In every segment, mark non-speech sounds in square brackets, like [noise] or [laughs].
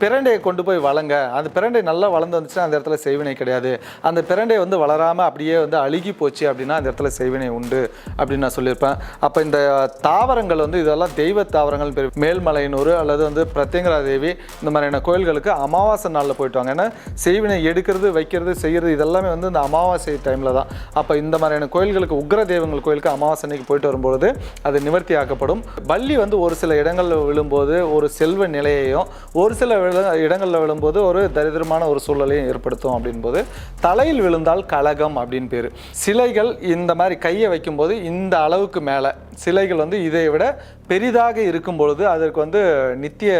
பிரண்டையை கொண்டு போய் வளங்க. அந்த பிரண்டை நல்லா வளர்ந்து வந்துச்சுன்னா அந்த இடத்துல செய்வினை கிடையாது. அந்த பிரண்டை வந்து வளராமல் அப்படியே வந்து அழுகி போச்சு அப்படின்னா அந்த இடத்துல செய்வினை உண்டு அப்படின்னு நான் சொல்லியிருப்பேன். அப்போ இந்த தாவரங்கள் வந்து இதெல்லாம் தெய்வ தாவரங்கள் பேர் மேல்மலையனூர் அல்லது வந்து பிரத்யங்கரா தேவி இந்த மாதிரியான கோயில்களுக்கு அமாவாசை நாளில் போயிட்டு வாங்க. ஏன்னா செய்வினை எடுக்கிறது வைக்கிறது செய்கிறது இதெல்லாமே வந்து இந்த அமாவாசை டைமில் தான். அப்போ இந்த மாதிரியான கோயில்களுக்கு உக்ர தெய்வங்கள் கோயிலுக்கு அமாவாசை அன்னைக்கு போயிட்டு வரும்பொழுது அது நிவர்த்தி ஆக்கப்படும். பள்ளி வந்து ஒரு சில இடங்களில் விழும்போது ஒரு செல்வ நிலையையும் ஒரு சில விழு இடங்களில் விழும்போது ஒரு தரித்திரமான ஒரு சூழலையும் ஏற்படுத்தும் அப்படின்போது தலையில் விழுந்தால் கலகம் அப்படின்னு பேர். சிலைகள் இந்த மாதிரி கையை வைக்கும்போது இந்த அளவுக்கு மேலே சிலைகள் வந்து இதை விட பெரிதாக இருக்கும் பொழுது அதற்கு வந்து நித்திய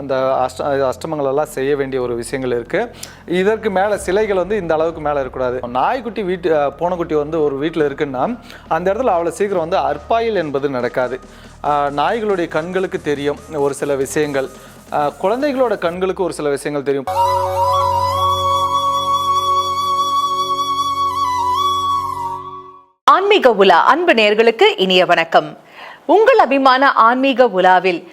அந்த அஷ்ட அஷ்டமங்களெல்லாம் செய்ய வேண்டிய ஒரு விஷயங்கள் இருக்குது இதற்கு மேலே சிலைகள் வந்து இந்த அளவுக்கு மேலே இருக்கக்கூடாது. நாய்க்குட்டி வீட்டு பூனைக்குட்டி வந்து ஒரு வீட்டில் இருக்குன்னா அந்த இடத்துல அவ்வளோ சீக்கிரம் வந்து அற்பாயில் என்பது நடக்காது. நாய்களுடைய கண்களுக்கு தெரியும் ஒரு சில விஷயங்கள். குழந்தைகளோட கண்களுக்கு ஒரு சில விஷயங்கள் தெரியும். ஆன்மீக உலா அன்பு நேயர்களுக்கு இனிய வணக்கம். உங்கள் அபிமான ஆன்மீக உலாவில்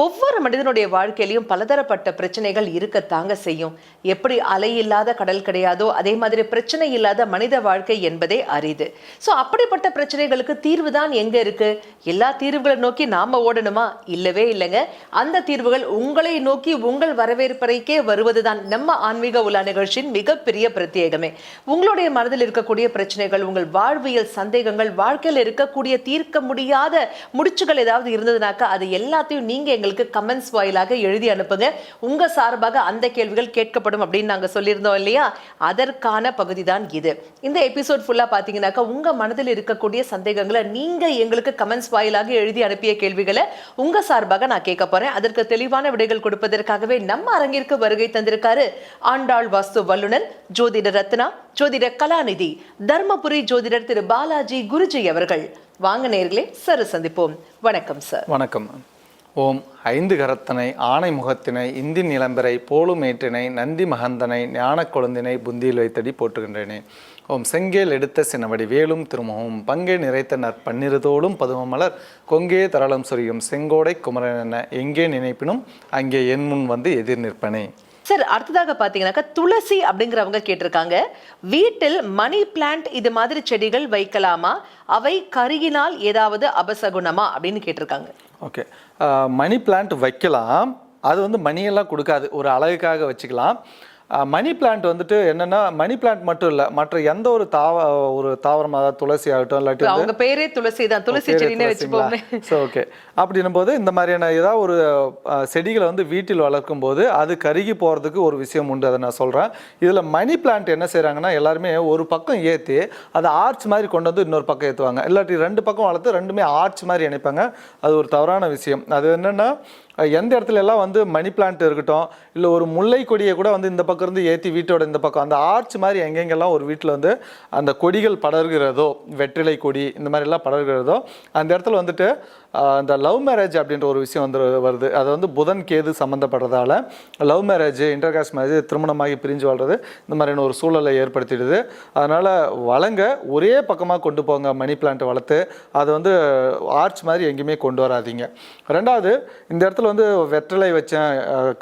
ஒவ்வொரு மனிதனுடைய வாழ்க்கையிலையும் பலதரப்பட்ட பிரச்சனைகள் இருக்கத்தாங்க செய்யும். எப்படி அலை இல்லாத கடல் கிடையாதோ அதே மாதிரி பிரச்சனை இல்லாத மனித வாழ்க்கை என்பதே அரிது. ஸோ அப்படிப்பட்ட பிரச்சனைகளுக்கு தீர்வு தான் எங்க இருக்கு? எல்லா தீர்வுகளை நோக்கி நாம ஓடணுமா? இல்லவே இல்லைங்க. அந்த தீர்வுகள் உங்களை நோக்கி உங்கள் வரவேற்பறைக்கே வருவதுதான் நம்ம ஆன்மீக உலா நிகழ்ச்சியின் மிகப்பெரிய பிரத்யேகமே. உங்களுடைய மனதில் இருக்கக்கூடிய பிரச்சனைகள் உங்கள் வாழ்வியல் சந்தேகங்கள் வாழ்க்கையில் இருக்கக்கூடிய தீர்க்க முடியாத முடிச்சுகள் ஏதாவது இருந்ததுனாக்கா அது எல்லாத்தையும் நீங்க எங்களுக்கு கமெண்ட்ஸ் வாயிலாக எழுதி அனுப்புங்க. உங்க சார்பாக அந்த கேள்விகள் கேட்கப்படும் அப்படின்னு நாங்க சொல்லியிருந்தோம் இல்லையா? அதற்கான பகுதி தான் இது. இந்த எபிசோட் ஃபுல்லா பாத்தீங்கன்னாக்கா உங்க மனதில் இருக்கக்கூடிய சந்தேகங்களை நீங்க எங்களுக்கு கமெண்ட்ஸ் வாயிலாக எழுதி அனுப்பிய கேள்விகளை உங்க சார்பாக நான் கேட்க போறேன். அதற்கு தெளிவான விடைகள் கொடுப்பதற்காகவே நம்ம அரங்கிற்கு வருகை தந்திருக்காரு ஆண்டாள் வாஸ்து வல்லுனர் ஜோதிட ரத்னா ஜோதிட கலாநிதி தர்மபுரி ஜோதிடர் திரு பாலாஜி குருஜி அவர்கள். வாங்க நேர்களே சரு சந்திப்போம். வணக்கம் சார். வணக்கம். ஓம் ஐந்து கரத்தனை ஆணை முகத்தினை இந்தி நிலம்பரை போலுமேற்றினை நந்தி மகந்தனை ஞானக் கொழுந்தினை புந்தியில் வைத்தடி போற்றுகின்றேனே. ஓம் செங்கேல் எடுத்த சினவடி வேலும் திருமுகம் பங்கே நிறைத்த நற்பன்னிருதோடும் பதுமமலர் கொங்கே தரளம் சொரியும் செங்கோடை குமரன் என எங்கே நினைப்பினும் அங்கே என் முன் வந்து எதிர் நிற்பனே. சார் அடுத்ததாக பாத்தீங்கன்னாக்கா துளசி அப்படிங்கிறவங்க கேட்டிருக்காங்க. வீட்டில் மணி பிளான்ட் இது மாதிரி செடிகள் வைக்கலாமா? அவை கருகினால் ஏதாவது அபசகுணமா? அப்படின்னு கேட்டிருக்காங்க. ஓகே. மணி பிளான்ட் வைக்கலாம். அது வந்து மணியெல்லாம் கொடுக்காது. ஒரு அழகுக்காக வச்சுக்கலாம். மணி பிளான்ட் வந்துட்டு என்னென்னா மணி பிளான்ட் மட்டும் இல்லை மற்ற எந்த ஒரு தாவ ஒரு தாவரம் அதாவது துளசி ஆகட்டும் இல்லாட்டி அவங்க பேரே துளசி தான். துளசி செடினே வச்சுப்போமே. ஸோ ஓகே அப்படின்னும் போது இந்த மாதிரியான ஏதாவது ஒரு செடிகளை வந்து வீட்டில் வளர்க்கும் போது அது கருகி போகிறதுக்கு ஒரு விஷயம் உண்டு அதை நான் சொல்கிறேன் இதில் மணி பிளான்ட் என்ன செய்கிறாங்கன்னா எல்லாருமே ஒரு பக்கம் ஏற்றி அதை ஆர்ச் மாதிரி கொண்டு வந்து இன்னொரு பக்கம் ஏற்றுவாங்க இல்லாட்டி ரெண்டு பக்கம் வளர்த்து ரெண்டுமே ஆர்ச் மாதிரி இணைப்பாங்க. அது ஒரு தவறான விஷயம். அது என்னென்னா எந்த இடத்துல எல்லாம் வந்து மணி பிளான்ட் இருக்கட்டும் இல்லை ஒரு முல்லை கொடியை கூட வந்து இந்த பக்கம் இருந்து ஏற்றி வீட்டோட இந்த பக்கம் அந்த ஆர்ச் மாதிரி எங்கெங்கெல்லாம் ஒரு வீட்டில் வந்து அந்த கொடிகள் படர்கிறதோ வெற்றிலை கொடி இந்த மாதிரி எல்லாம் படர்கிறதோ அந்த இடத்துல வந்துட்டு இந்த லவ் மேரேஜ் அப்படின்ற ஒரு விஷயம் வந்து வருது. அது வந்து புதன் கேது சம்மந்தப்படுறதால லவ் மேரேஜ் இன்டர்காஸ்ட் மேரேஜ் திருமணமாகி பிரிஞ்சு வாழ்றது இந்த மாதிரியான ஒரு சூழலை ஏற்படுத்திடுது. அதனால் வளங்க ஒரே பக்கமாக கொண்டு போங்க மணி பிளான்ட் வளர்த்து அதை வந்து ஆர்ச் மாதிரி எங்கேயுமே கொண்டு வராதீங்க. ரெண்டாவது இந்த இடத்துல வந்து வெற்றிலை வச்சேன்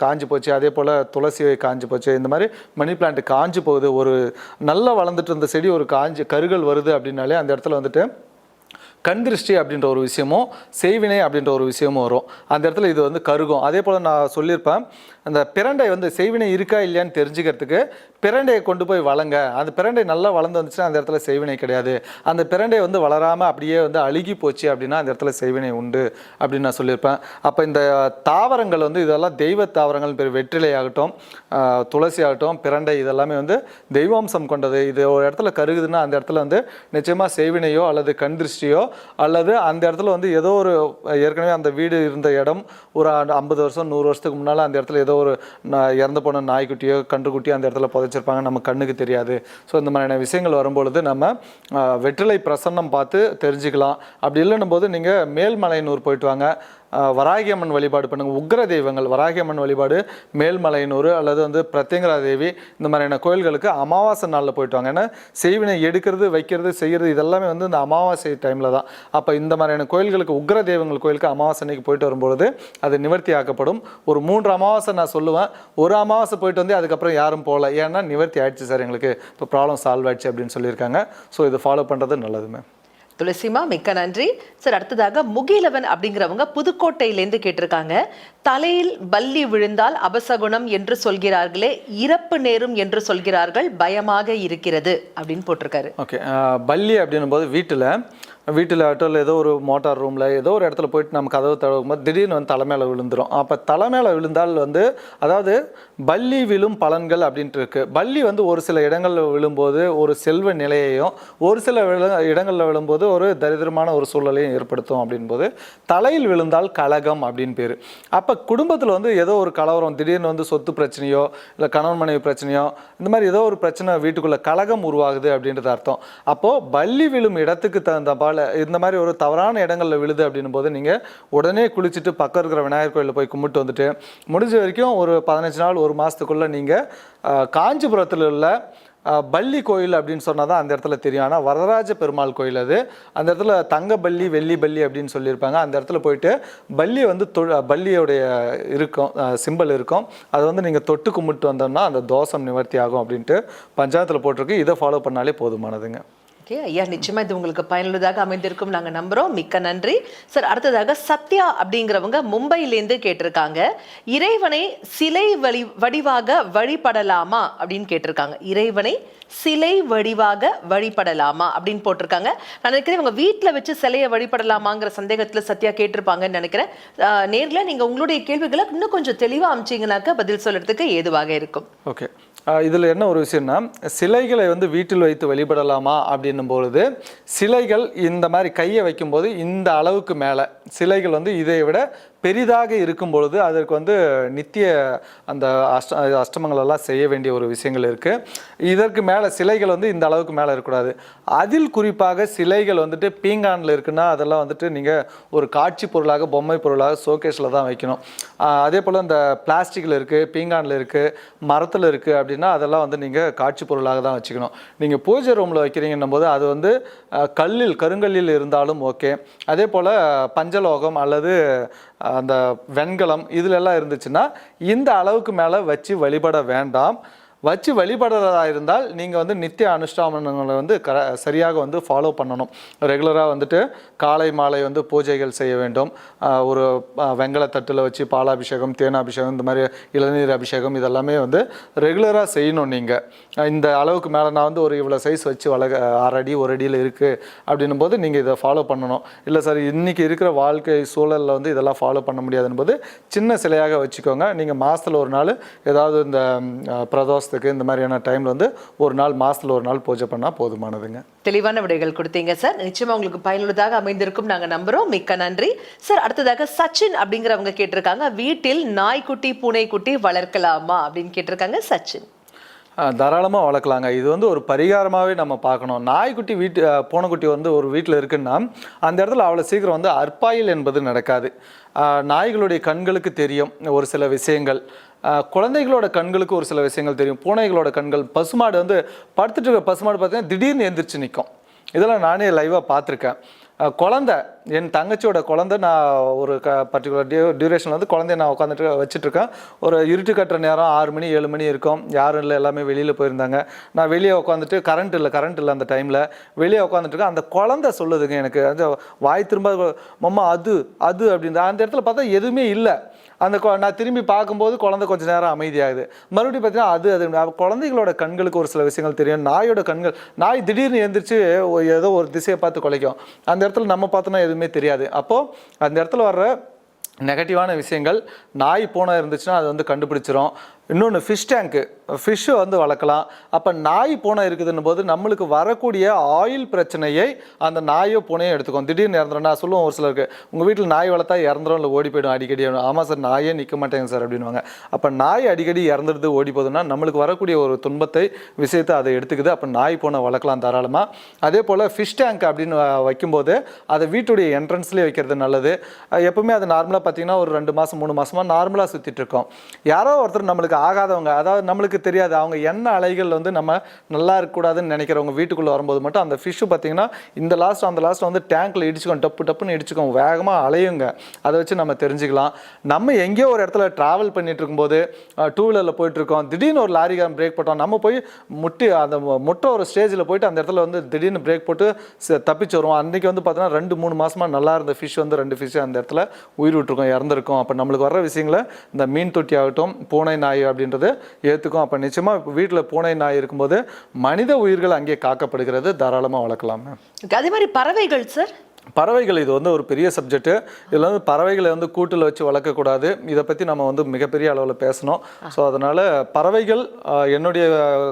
காஞ்சி காஞ்சு போச்சு. அதே போல் துளசி காஞ்சி போச்சு. இந்த மாதிரி மணி பிளான்ட் காஞ்சு போகுது. ஒரு நல்லா வளர்ந்துட்டு இருந்த செடி ஒரு காஞ்சு கருகள் வருது அப்படின்னாலே அந்த இடத்துல வந்துட்டு கண் திருஷ்டி அப்படின்ற ஒரு விஷயமும் செய்வினை அப்படின்ற ஒரு விஷயமும் வரும். அந்த இடத்துல இது வந்து கருகும். அதே போல் நான் சொல்லியிருப்பேன் அந்த பிரண்டை வந்து செய்வினை இருக்கா இல்லையான்னு தெரிஞ்சுக்கிறதுக்கு பிரண்டையை கொண்டு போய் வளங்க. அந்த பிரண்டை நல்லா வளர்ந்து வந்துச்சுன்னா அந்த இடத்துல செய்வினை கிடையாது. அந்த பிரண்டை வந்து வளராமல் அப்படியே வந்து அழுகி போச்சு அப்படின்னா அந்த இடத்துல செய்வினை உண்டு அப்படின்னு நான் சொல்லியிருப்பேன். அப்போ இந்த தாவரங்கள் வந்து இதெல்லாம் தெய்வ தாவரங்கள் பேர். வெற்றிலை ஆகட்டும் துளசி ஆகட்டும் பிரண்டை இதெல்லாமே வந்து தெய்வாம்சம் கொண்டது. இது ஒரு இடத்துல கருகுதுன்னா அந்த இடத்துல வந்து நிச்சயமாக செய்வினையோ அல்லது கண் திருஷ்டியோ அல்லது அந்த இடத்துல வந்து ஏதோ ஒரு ஏற்கனவே அந்த வீடு இருந்த இடம் ஒரு ஐம்பது வருஷம் நூறு வருஷத்துக்கு முன்னால் அந்த இடத்துல ஏதோ ஒரு நா- இறந்து போன நாய்க்குட்டியோ கன்றுக்குட்டியோ அந்த இடத்துல புதைச்சிருப்பாங்க. நம்ம கண்ணுக்கு தெரியாது. ஸோ இந்த மாதிரியான விஷயங்கள் வரும்பொழுது நம்ம வெற்றிலை பிரசன்னம் பார்த்து தெரிஞ்சுக்கலாம். அப்படி இல்லைன்னும் போது நீங்கள் மேல்மலையனூர் போயிட்டு வாங்க. வராகியம்மன் வழிபாடு பண்ணுங்க. உக்ர தெய்வங்கள் வராகியம்மன் வழிபாடு மேல்மலையனூர் அல்லது வந்து பிரத்யங்கரா தேவி இந்த மாதிரியான கோயில்களுக்கு அமாவாசை நாளில் போயிட்டு வாங்க. ஏன்னா செய்வினை எடுக்கிறது வைக்கிறது செய்கிறது இதெல்லாமே வந்து இந்த அமாவாசை டைமில் தான். அப்போ இந்த மாதிரியான கோயில்களுக்கு உக்ர தெய்வங்கள் கோயிலுக்கு அமாவாசை அன்னைக்கு போயிட்டு வரும்பொழுது அது நிவர்த்தி ஆக்கப்படும். ஒரு மூன்று அமாவாசை நான் சொல்லுவேன். ஒரு அமாவாசை போயிட்டு வந்து அதுக்கப்புறம் யாரும் போகல. ஏன்னா நிவர்த்தி ஆயிடுச்சு சார் எங்களுக்கு. இப்போ ப்ராப்ளம் சால்வ் ஆயிடுச்சு அப்படின்னு சொல்லியிருக்காங்க. ஸோ இதை ஃபாலோ பண்ணுறது நல்லது மேம் துளசிமா மிக்க நன்றி. சார் அடுத்ததாக முகிலவன் அப்படிங்கிறவங்க புதுக்கோட்டையிலேருந்து கேட்டிருக்காங்க. தலையில் பல்லி விழுந்தால் அபசகுணம் என்று சொல்கிறார்களே இறப்பு நேரும் என்று சொல்கிறார்கள் பயமாக இருக்கிறது அப்படின்னு போட்டிருக்காரு. ஓகே பல்லி அப்படின்னும் போது வீட்டில் வீட்டில் ஆகட்டும் ஏதோ ஒரு மோட்டார் ரூமில் ஏதோ ஒரு இடத்துல போயிட்டு நம்ம கதவு தழுவும்போது திடீர்னு வந்து தலை மேலே விழுந்துரும். அப்போ தலை மேலே விழுந்தால் வந்து அதாவது பள்ளி விழும் பலன்கள் அப்படின்ட்டு இருக்கு. பள்ளி வந்து ஒரு சில இடங்களில் விழும்போது ஒரு செல்வ நிலையையும் ஒரு சில இடங்களில் விழும்போது ஒரு தரித்திரமான ஒரு சூழலையும் ஏற்படுத்தும் அப்படின்போது தலையில் விழுந்தால் கலகம் அப்படின்னு பேர். அப்போ குடும்பத்தில் வந்து ஏதோ ஒரு கலவரம் திடீர்னு வந்து சொத்து பிரச்சனையோ இல்லை கணவன் மனைவி பிரச்சனையோ இந்த மாதிரி ஏதோ ஒரு பிரச்சனை வீட்டுக்குள்ளே கலகம் உருவாகுது அப்படின்றது அர்த்தம். அப்போது பள்ளி விழும் இடத்துக்கு தகுந்த பால இந்த மாதிரி ஒரு தவறான இடங்களில் விழுது அப்படின்னும் போது நீங்கள் உடனே குளிச்சுட்டு பக்கம் இருக்கிற விநாயகர் கோயிலில் போய் கும்பிட்டு வந்துட்டு முடிஞ்ச வரைக்கும் ஒரு பதினஞ்சு நாள் ஒரு மாதத்துக்குள்ளே நீங்கள் காஞ்சிபுரத்தில் உள்ள பள்ளி கோயில் அப்படின்னு சொன்னால் தான் அந்த இடத்துல தெரியும். ஆனால் வரதராஜ பெருமாள் கோயில் அது. அந்த இடத்துல தங்க பள்ளி வெள்ளி பள்ளி அப்படின்னு சொல்லியிருப்பாங்க. அந்த இடத்துல போயிட்டு பள்ளி வந்து தொ பள்ளியோடைய இருக்கும் சிம்பல் இருக்கும். அதை வந்து நீங்கள் தொட்டு கும்பிட்டு வந்தோம்னா அந்த தோஷம் நிவர்த்தி ஆகும் அப்படின்ட்டு பஞ்சாயத்தில் போட்டிருக்கு. இதை ஃபாலோ பண்ணாலே போதுமானதுங்க. ஓகே. ஐயா நிச்சயமா இது உங்களுக்கு பயனுள்ளதாக அமைந்திருக்கும். நாங்க நம்புறோம். மிக்க நன்றி. சார் அடுத்ததாக சத்யா அப்படிங்கிறவங்க மும்பையிலேருந்து கேட்டிருக்காங்க. இறைவனை சிலை வழி வடிவாக வழிபடலாமா அப்படின்னு கேட்டிருக்காங்க. இறைவனை சிலை வடிவாக வழிபடலாமா அப்படின்னு போட்டிருக்காங்க. நான் நினைக்கிறேன் இவங்க வீட்டில் வச்சு சிலையை வழிபடலாமாங்கிற சந்தேகத்தில் சத்யா கேட்டிருப்பாங்கன்னு நினைக்கிறேன். நேரில் நீங்கள் நீங்க உங்களுடைய கேள்விகளை இன்னும் கொஞ்சம் தெளிவாக அமைச்சீங்கன்னாக்க பதில் சொல்கிறதுக்கு ஏதுவாக இருக்கும். ஓகே. இதில் என்ன ஒரு விஷயம்னா சிலைகளை வந்து வீட்டில் வைத்து வழிபடலாமா அப்படின்னும் பொழுது சிலைகள் இந்த மாதிரி கையை வைக்கும்போது இந்த அளவுக்கு மேலே சிலைகள் வந்து இதை விட பெரிதாக இருக்கும் பொழுது அதற்கு வந்து நித்திய அந்த அஷ்ட அஷ்டமங்களெல்லாம் செய்ய வேண்டிய ஒரு விஷயங்கள் இருக்குது இதற்கு மேலே சிலைகள் வந்து இந்த அளவுக்கு மேலே இருக்கக்கூடாது. அதில் குறிப்பாக சிலைகள் வந்துட்டு பீங்கானில் இருக்குன்னா அதெல்லாம் வந்துட்டு நீங்கள் ஒரு காட்சி பொருளாக பொம்மை பொருளாக ஷோகேஸில் தான் வைக்கணும். அதே போல் இந்த பிளாஸ்டிக்கில் இருக்குது பீங்கானில் இருக்குது மரத்தில் இருக்குது அப்படின்னா அதெல்லாம் வந்து நீங்கள் காட்சி பொருளாக தான் வச்சுக்கணும். நீங்கள் பூஜை ரூமில் வைக்கிறீங்கன்னும் போது அது வந்து கல்லில் கருங்கல்லில் இருந்தாலும் ஓகே அதே போல் பஞ்சலோகம் அல்லது அந்த வெண்கலம் இதுலெல்லாம் இருந்துச்சுன்னா இந்த அளவுக்கு மேலே வச்சு வழிபட வேண்டாம். வச்சு வழிபடுறதா இருந்தால் நீங்கள் வந்து நித்திய அனுஷ்டானங்களை வந்து கர சரியாக வந்து ஃபாலோ பண்ணணும். ரெகுலராக வந்துட்டு காலை மாலை வந்து பூஜைகள் செய்ய வேண்டும். ஒரு வெங்கலத்தட்டில் தட்டில் வச்சு பாலாபிஷேகம் தேனாபிஷேகம் இந்த மாதிரி இளநீர் அபிஷேகம் இதெல்லாமே வந்து ரெகுலராக செய்யணும் நீங்கள் இந்த அளவுக்கு மேலே நான் வந்து ஒரு இவ்வளோ சைஸ் வச்சு வளக ஆறு அடி ஒரு அடியில் இருக்குது அப்படின்னும் போது நீங்கள் இதை ஃபாலோ பண்ணணும். இல்லை சார் இன்றைக்கி இருக்கிற வாழ்க்கை சூழலில் வந்து இதெல்லாம் ஃபாலோ பண்ண முடியாதுன்னு போது சின்ன சிலையாக வச்சுக்கோங்க. நீங்கள் மாதத்தில் ஒரு நாள் ஏதாவது இந்த பிரதோஷம் அஹ், பிரதோஷத்துக்கு இந்த மாதிரியான டைமில் வந்து ஒரு நாள் மாதத்தில் ஒரு நாள் பூஜை பண்ணால் போதுமானதுங்க. தெளிவான விடைகள் கொடுத்தீங்க சார் நிச்சயமா உங்களுக்கு பயனுள்ளதாக அமைந்திருக்கும். நாங்க நம்புறோம். மிக்க நன்றி. சார் அடுத்ததாக சச்சின் அப்படிங்கிறவங்க கேட்டிருக்காங்க. வீட்டில் நாய்க்குட்டி பூனைக்குட்டி வளர்க்கலாமா அப்படின்னு கேட்டிருக்காங்க சச்சின். தாராளமாக வளர்க்கலாங்க. இது வந்து ஒரு பரிகாரமாகவே நம்ம பார்க்கணும். நாய்க்குட்டி வீட்டு பூனைக்குட்டி வந்து ஒரு வீட்டில் இருக்குன்னா அந்த இடத்துல அவ்வளோ சீக்கிரம் வந்து அற்பாயில் என்பது நடக்காது. நாய்களுடைய கண்களுக்கு தெரியும் ஒரு சில விஷயங்கள். குழந்தைகளோட கண்களுக்கு ஒரு சில விஷயங்கள் தெரியும். பூனைகளோட கண்கள் பசுமாடு வந்து படுத்துட்டு இருக்க பசுமாடு பார்த்தீங்கன்னா திடீர்னு எந்திரிச்சு நிற்கும் இதெல்லாம் நானே லைவாக பார்த்துருக்கேன். குழந்தை என் தங்கச்சியோட குழந்தை நான் ஒரு க பர்டிகுலர் டியூ டியூரேஷன் வந்து குழந்தைய நான் உட்காந்துட்டு வச்சுட்ருக்கேன். ஒரு இருட்டு கட்டுற நேரம் ஆறு மணி ஏழு மணி இருக்கும். யாரும் இல்லை எல்லாமே வெளியில் போயிருந்தாங்க. நான் வெளியே உட்காந்துட்டு கரண்ட் இல்லை கரண்ட் இல்லை அந்த டைமில் வெளியே உட்காந்துட்டுருக்கேன் அந்த குழந்தை சொல்லுதுங்க எனக்கு. அந்த வாய் திரும்ப மம்மா அது அது அப்படின்னு அந்த இடத்துல பார்த்தா எதுவுமே இல்லை. அந்த நான் திரும்பி பார்க்கும்போது குழந்தை கொஞ்ச நேரம் அமைதியாகுது. மறுபடியும் பார்த்தீங்கன்னா அது அது. குழந்தைகளோட கண்களுக்கு ஒரு சில விஷயங்கள் தெரியும். நாயோட கண்கள் நாய் திடீர்னு எந்திரிச்சு ஏதோ ஒரு திசையை பார்த்து குலைக்கும். அந்த இடத்துல நம்ம பார்த்தோன்னா எதுவுமே தெரியாது. அப்போது அந்த இடத்துல வர்ற நெகட்டிவான விஷயங்கள் நாய் பூனை இருந்துச்சுன்னா அது வந்து கண்டுபிடிச்சிரும். இன்னொன்று ஃபிஷ் டேங்க்கு ஃபிஷ்ஷு வந்து வளர்க்கலாம். அப்போ நாய் பூனை இருக்குதுன்னும் போது நம்மளுக்கு வரக்கூடிய ஆயில் பிரச்சனையை அந்த நாயோ பூனையோ எடுத்துக்கும். திடீர்னு இறந்துடும் நான் சொல்லுவோம் ஒரு சிலருக்கு உங்கள் வீட்டில் நாய் வளர்த்தா இறந்துடும் இல்லை ஓடி போயிடும்? அடிக்கடி. ஆமாம் சார் நாயே நிற்க மாட்டேங்க சார் அப்படின்வாங்க அப்போ நாய் அடிக்கடி இறந்துடுது ஓடி போகுதுன்னா நம்மளுக்கு வரக்கூடிய ஒரு துன்பத்தை விஷயத்தை அதை எடுத்துக்குது. அப்போ நாய் பூனை வளர்க்கலாம் தாராளமாக அதே போல் ஃபிஷ் டேங்க் அப்படின்னு வைக்கும்போது அதை வீட்டுடைய என்ட்ரன்ஸ்லேயே வைக்கிறது நல்லது. எப்பவுமே அது நார்மலாக பார்த்தீங்கன்னா ஒரு ரெண்டு மாதம் மூணு மாதமாக நார்மலாக சுற்றிட்டு இருக்கோம். யாரோ ஒருத்தர் நம்மளுக்கு ஆகாதவங்க அதாவது நம்மளுக்கு தெரியாது. அவங்க என்ன அலைகள் வந்து நம்ம நல்லா இருக்கக்கூடாதுன்னு நினைக்கிறவங்க வீட்டுக்குள்ளே வரும்போது மட்டும் அந்த ஃபிஷ்ஷு பார்த்தீங்கன்னா இந்த லாஸ்ட் அந்த லாஸ்ட் வந்து டேங்க்கில் இடிச்சுக்கும் டப்பு டப்புன்னு இடிச்சுக்கோ வேகமாக அலையுங்க. அதை வச்சு நம்ம தெரிஞ்சுக்கலாம். நம்ம எங்கேயோ ஒரு இடத்துல ட்ராவல் பண்ணிட்டு இருக்கும்போது டூ வீலரில் போயிட்டுருக்கோம் திடீர்னு ஒரு லாரிக்காரன் பிரேக் போட்டோம். நம்ம போய் முட்டி அந்த முட்டை ஒரு ஸ்டேஜில் போயிட்டு அந்த இடத்துல வந்து திடீர்னு பிரேக் போட்டு தப்பிச்சு வருவோம். அன்றைக்கி வந்து பார்த்தீங்கன்னா ரெண்டு மூணு மாதமாக நல்லா இருந்த ஃபிஷ் வந்து ரெண்டு ஃபிஷ் அந்த இடத்துல உயிர் விட்டுருக்கோம் இறந்துருக்கும். அப்போ நம்மளுக்கு வர விஷயங்களை இந்த மீன் தொட்டி ஆகட்டும் பூனை நாய் அப்படின்றது ஏற்றுக்கும் அப்போ நிச்சயமாக இப்போ வீட்டில் பூனை நாய் இருக்கும்போது மனித உயிர்கள் அங்கே காக்கப்படுகிறது. தாராளமாக வளர்க்கலாம். அதே மாதிரி பறவைகள் சார் பறவைகள் இது வந்து ஒரு பெரிய சப்ஜெக்ட்டு இதில் வந்து பறவைகளை வந்து கூட்டில் வச்சு வளர்க்கக்கூடாது இதை பற்றி நம்ம வந்து மிகப்பெரிய அளவில் பேசணும். ஸோ அதனால் பறவைகள் என்னுடைய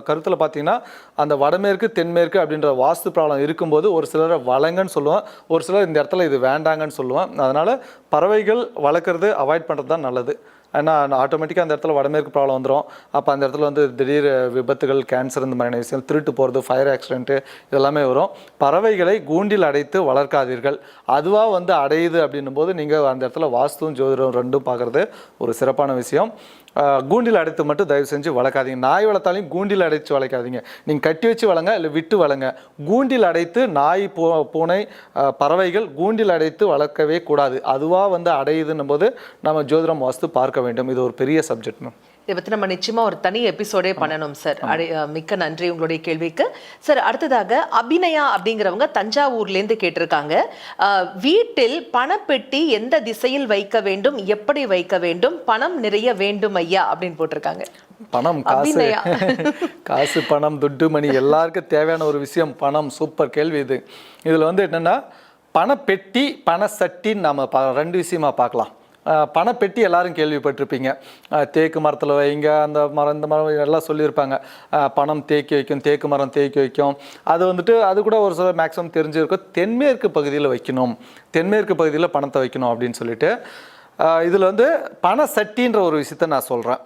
கருத்தில் பார்த்தீங்கன்னா அந்த வடமேற்கு தென்மேற்கு அப்படின்ற வாஸ்து ப்ராப்ளம் இருக்கும்போது ஒரு சிலரை வளங்கன்னு சொல்லுவேன். ஒரு சிலர் இந்த இடத்துல இது வேண்டாங்கன்னு சொல்லுவேன். அதனால் பறவைகள் வளர்க்குறது அவாய்ட் பண்ணுறது தான் நல்லது. ஏன்னா ஆட்டோமேட்டிக்காக அந்த இடத்துல வடமேற்கு ப்ராப்ளம் வந்துடும் அப்போ அந்த இடத்துல வந்து திடீர் விபத்துகள் கேன்சர் இந்த மாதிரியான விஷயம் திருட்டு போகிறது ஃபயர் ஆக்சிடென்ட்டு இதெல்லாமே வரும். பறவைகளை கூண்டில் அடைத்து வளர்க்காதீர்கள். அதுவாக வந்து அடையுது அப்படின்னும் போது நீங்கள் அந்த இடத்துல வாஸ்துவும் ஜோதிடம் ரெண்டும் பார்க்குறது ஒரு சிறப்பான விஷயம். கூண்டில் அடைத்து மட்டும் தயவு செஞ்சு வளர்க்காதீங்க. நாய் வளர்த்தாலையும் கூண்டில் அடைத்து வளர்க்காதீங்க. நீங்கள் கட்டி வச்சு வளங்க இல்லை விட்டு வளங்க. கூண்டில் அடைத்து நாய் பூ பூனை பறவைகள் கூண்டில் அடைத்து வளர்க்கவே கூடாது. அதுவாக வந்து அடையுதுன்னும் போது நம்ம ஜோதிடம் வாஸ்து பார்க்க வேண்டும். இது ஒரு பெரிய சப்ஜெக்ட் மேம் இதை பற்றி நம்ம நிச்சயமா ஒரு தனி எபிசோடே பண்ணணும் சார் மிக்க நன்றி உங்களுடைய கேள்விக்கு. சார் அடுத்ததாக அபிநயா அப்படிங்கிறவங்க தஞ்சாவூர்லேருந்து கேட்டிருக்காங்க. வீட்டில் பணப்பெட்டி எந்த திசையில் வைக்க வேண்டும்? எப்படி வைக்க வேண்டும்? பணம் நிறைய வேண்டும் ஐயா அப்படின்னு போட்டிருக்காங்க. பணம் காசு. [laughs] காசு பணம் துட்டு மணி எல்லாருக்கும் தேவையான ஒரு விஷயம் பணம். சூப்பர் கேள்வி இது. இதில் வந்து என்னென்னா பணப்பெட்டி பணசட்டின்னு நம்ம பா ரெண்டு விஷயமா பார்க்கலாம். பணப்பெட்டி எல்லாரும் கேள்விப்பட்டிருப்பீங்க. தேக்கு மரத்தில் வைங்க அந்த மரம் இந்த மரம் எல்லாம் சொல்லியிருப்பாங்க. பணம் தேக்கி வைக்கும் தேக்கு மரம் தேக்கி வைக்கும். அது வந்துட்டு அது கூட ஒரு சில மேக்ஸிமம் தெரிஞ்சிருக்கும். தென்மேற்கு பகுதியில் வைக்கணும். தென்மேற்கு பகுதியில் பணத்தை வைக்கணும் அப்படின்னு சொல்லிட்டு இதில் வந்து பண சட்டின்ற ஒரு விஷயத்த நான் சொல்கிறேன்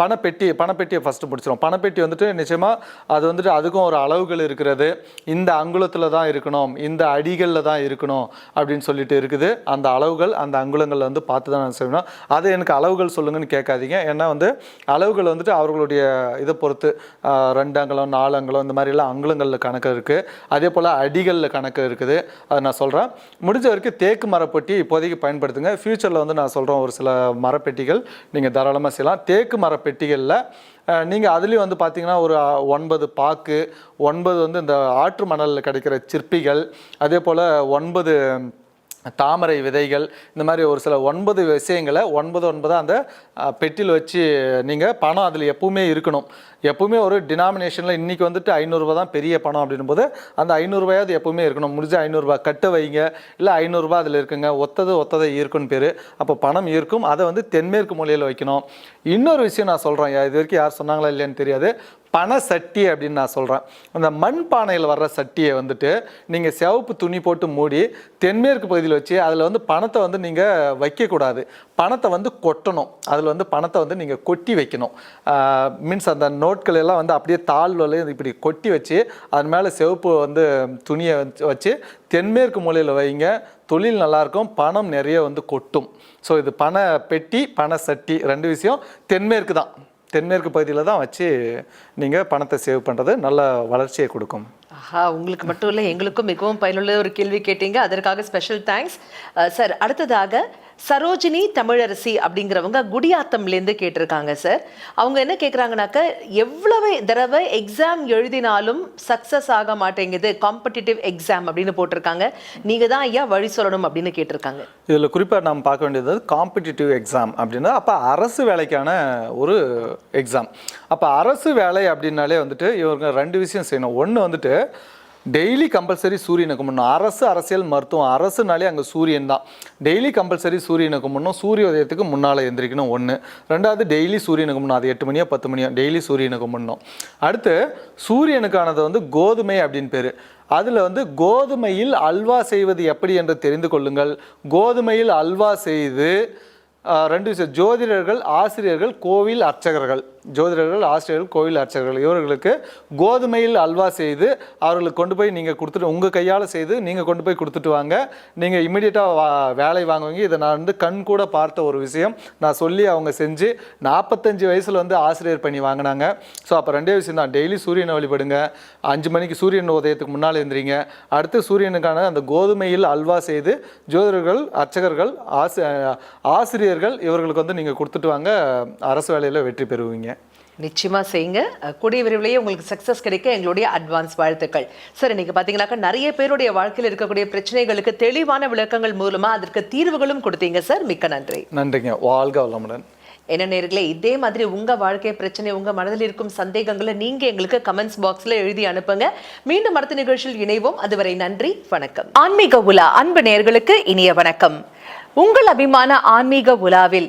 பணப்பெட்டி பணப்பெட்டியை ஃபஸ்ட்டு பிடிச்சிரும். பணப்பெட்டி வந்துட்டு நிச்சயமாக அது வந்துட்டு அதுக்கும் ஒரு அளவுகள் இருக்கிறது. இந்த அங்குலத்தில் தான் இருக்கணும் இந்த அடிகளில் தான் இருக்கணும் அப்படின்னு சொல்லிட்டு இருக்குது. அந்த அளவுகள் அந்த அங்குலங்களில் வந்து பார்த்து தான் நான் செய்யணும் அது எனக்கு அளவுகள் சொல்லுங்கன்னு கேட்காதீங்க. ஏன்னா வந்து அளவுகள் வந்துட்டு அவர்களுடைய இதை பொறுத்து ரெண்டு அங்குலம் நாலு அங்குலம் இந்த மாதிரிலாம் அங்குலங்களில் கணக்கு இருக்குது அதே போல் அடிகளில் கணக்கு இருக்குது. அதை நான் சொல்கிறேன் முடிஞ்ச வரைக்கும் தேக்கு மரப்பெட்டி இப்போதைக்கு பயன்படுத்துங்க. ஃப்யூச்சரில் வந்து நான் சொல்கிறேன் ஒரு சில மரப்பெட்டிகள் நீங்கள் தாராளமாக செய்யலாம். தேக்கு பெட்டிகளில் நீங்கள் அதுலேயும் வந்து பார்த்தீங்கன்னா ஒரு ஒன்பது பாக்கு ஒன்பது வந்து இந்த ஆற்று மணலில் கிடைக்கிற சிற்பிகள் அதே போல் ஒன்பது தாமரை விதைகள் இந்த மாதிரி ஒரு சில ஒன்பது விஷயங்களை ஒன்பது ஒன்பதாக அந்த பெட்டியில் வச்சு நீங்கள் பணம் அதில் எப்பவுமே இருக்கணும். எப்பவுமே ஒரு டினாமினேஷனில் இன்றைக்கி வந்துட்டு ஐநூறுரூவா தான் பெரிய பணம் அப்படின்போது அந்த ஐநூறுரூவாயாவது எப்பவுமே இருக்கணும். முடிஞ்ச ஐநூறுரூவா கட்ட வைங்க. இல்லை ஐநூறுரூவா அதில் இருக்குங்க. ஒத்தது ஒத்ததை ஈர்க்குன்னு பேர். அப்போ பணம் ஈர்க்கும். அதை வந்து தென்மேற்கு மூலையில் வைக்கணும். இன்னொரு விஷயம் நான் சொல்கிறேன் இது வரைக்கும் யார் சொன்னாங்களா இல்லையான்னு தெரியாது. பண சட்டி அப்படின்னு நான் சொல்கிறேன் அந்த மண் பானையில் வர்ற சட்டியை வந்துட்டு நீங்கள் சிவப்பு துணி போட்டு மூடி தென்மேற்கு பகுதியில் வச்சு அதில் வந்து பணத்தை வந்து நீங்கள் வைக்கக்கூடாது. பணத்தை வந்து கொட்டணும். அதில் வந்து பணத்தை வந்து நீங்கள் கொட்டி வைக்கணும். மீன்ஸ் அந்த நோட்கள் எல்லாம் வந்து அப்படியே தாழ்வில் இப்படி கொட்டி வச்சு அதன் மேலே சிவப்பு வந்து துணியை வச்சு வச்சு தென்மேற்கு மூலையில் வைங்க. தொழில் நல்லாயிருக்கும் பணம் நிறைய வந்து கொட்டும். ஸோ இது பண பெட்டி பண சட்டி ரெண்டு விஷயம் தென்மேற்கு தான். தென்மேற்கு பகுதியில் தான் வச்சு நீங்கள் பணத்தை சேவ் பண்ணுறது நல்ல வளர்ச்சியை கொடுக்கும். ஆஹா உங்களுக்கு மட்டும் இல்லை எங்களுக்கும் மிகவும் பயனுள்ள ஒரு கேள்வி கேட்டீங்க. அதற்காக ஸ்பெஷல் தேங்க்ஸ் சார் அடுத்ததாக சரோஜினி தமிழரசி அப்படிங்கிறவங்க குடியாத்தம்லேருந்து கேட்டிருக்காங்க சார் அவங்க என்ன கேட்குறாங்கனாக்க எவ்வளவு தடவை எக்ஸாம் எழுதினாலும் சக்ஸஸ் ஆக மாட்டேங்குது காம்படிட்டிவ் எக்ஸாம் அப்படின்னு போட்டிருக்காங்க. நீங்கள் தான் ஐயா வழி சொல்லணும் அப்படின்னு கேட்டிருக்காங்க. இதில் குறிப்பாக நாம் பார்க்க வேண்டியது காம்படிட்டிவ் எக்ஸாம் அப்படின்னா அப்போ அரசு வேலைக்கான ஒரு எக்ஸாம் அப்போ அரசு வேலை அப்படின்னாலே வந்துட்டு இவங்க ரெண்டு விஷயம் செய்யணும். ஒன்று வந்துட்டு டெய்லி கம்பல்சரி சூரியனை கும்பிடணும் அரசு அரசியல் மருத்துவம் அரசுனாலே அங்கே சூரியன் தான். டெய்லி கம்பல்சரி சூரியனை முன்னும் சூரிய உதயத்துக்கு முன்னால் எந்திரிக்கணும் ஒன்று ரெண்டாவது டெய்லி சூரியனை கும்பிடணும் அது எட்டு மணியோ பத்து மணியோ டெய்லி சூரியனை முன்னும். அடுத்து சூரியனுக்கானது வந்து கோதுமை அப்படின்னு பேர். அதில் வந்து கோதுமையில் அல்வா செய்வது எப்படி என்று தெரிந்து கொள்ளுங்கள். கோதுமையில் அல்வா செய்து ரெண்டு விஷயம் ஜோதிடர்கள் ஆசிரியர்கள் கோவில் அர்ச்சகர்கள். ஜோதிடர்கள் ஆசிரியர்கள் கோவில் அர்ச்சகர்கள் இவர்களுக்கு கோதுமையில் அல்வா செய்து அவர்களுக்கு கொண்டு போய் நீங்கள் கொடுத்துட்டு உங்கள் கையால் செய்து நீங்கள் கொண்டு போய் கொடுத்துட்டு வாங்க. நீங்கள் இமிடியேட்டாக வா வேலை வாங்குவீங்க. இதை நான் வந்து கண் கூட பார்த்த ஒரு விஷயம். நான் சொல்லி அவங்க செஞ்சு நாற்பத்தஞ்சு வயசில் வந்து ஆசிரியர் பண்ணி வாங்கினாங்க. ஸோ அப்போ ரெண்டே விஷயம் தான். டெய்லி சூரியனை வழிபடுங்க. அஞ்சு மணிக்கு சூரியன் உதயத்துக்கு முன்னால் எழுந்திரிங்க அடுத்து சூரியனுக்கான அந்த கோதுமையில் அல்வா செய்து ஜோதிடர்கள் அர்ச்சகர்கள் ஆசி ஆசிரியர்கள் இவர்களுக்கு வந்து நீங்கள் கொடுத்துட்டு வாங்க. அரசு வேலையில் வெற்றி பெறுவீங்க. நிச்சயமா செய்யுங்க. கூடிய விரைவிலேயே உங்களுக்கு சக்சஸ் கிடைக்க எங்களுடைய அட்வான்ஸ் வாழ்த்துக்கள். சார் இன்னைக்கு பாத்தீங்கன்னாக்கா நிறைய பேருடைய வாழ்க்கையில் இருக்கக்கூடிய பிரச்சனைகளுக்கு தெளிவான விளக்கங்கள் மூலமா அதற்கு தீர்வுகளும் கொடுத்தீங்க சார் மிக்க நன்றி. நன்றிங்க. வாழ்க வளமுடன். என்ன நேர்களே இதே மாதிரி உங்க வாழ்க்கை பிரச்சனை உங்க மனதில் இருக்கும் சந்தேகங்களை நீங்க எங்களுக்கு கமெண்ட்ஸ் பாக்ஸ்ல எழுதி அனுப்புங்க. மீண்டும் அடுத்த நிகழ்ச்சியில் இணைவோம். அதுவரை நன்றி வணக்கம். ஆன்மீக உலா அன்பு நேர்களுக்கு இனிய வணக்கம். உங்கள் அபிமான ஆன்மீக உலாவில்